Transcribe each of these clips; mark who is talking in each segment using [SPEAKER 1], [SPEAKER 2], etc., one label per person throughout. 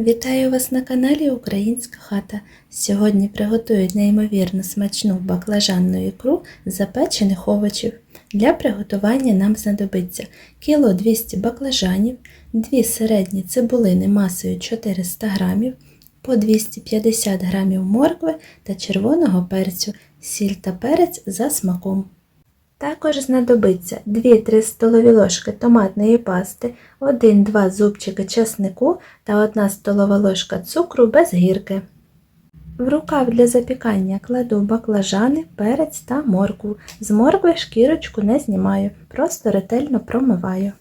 [SPEAKER 1] Вітаю вас на каналі Українська хата. Сьогодні приготую неймовірно смачну баклажанну ікру запечених овочів. Для приготування нам знадобиться кіло 200 баклажанів, 2 середні цибулини масою 400 г, по 250 г моркви та червоного перцю, сіль та перець за смаком. Також знадобиться 2-3 столові ложки томатної пасти, 1-2 зубчики часнику та 1 столова ложка цукру без гірки. В рукав для запікання кладу баклажани, перець та моркву. З моркви шкірочку не знімаю, просто ретельно промиваю.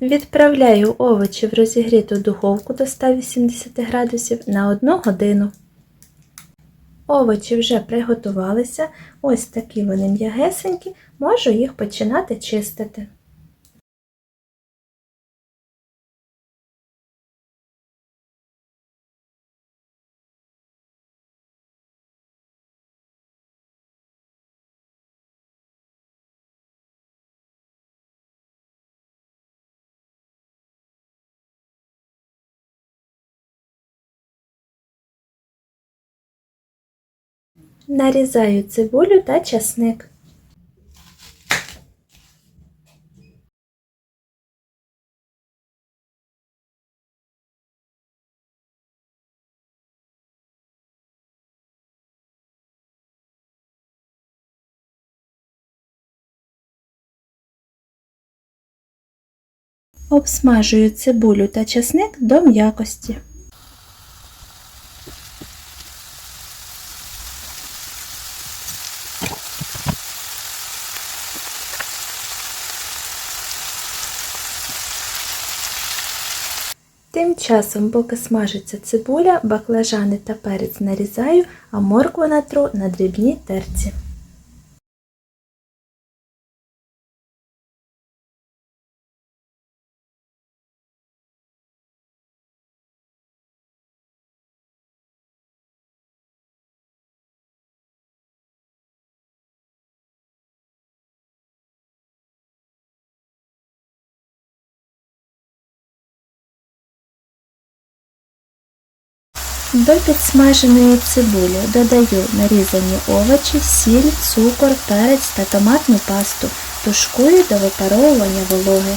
[SPEAKER 1] Відправляю овочі в розігріту духовку до 180 градусів на 1 годину. Овочі вже приготувалися, ось такі вони м'ягесенькі, можу їх починати чистити. Нарізаю цибулю та часник. Обсмажую цибулю та часник до м'якості. Тим часом, поки смажиться цибуля, баклажани та перець нарізаю, а моркву натру на дрібній терці. До підсмаженої цибулі додаю нарізані овочі, сіль, цукор, перець та томатну пасту. Тушкую до випаровування вологи.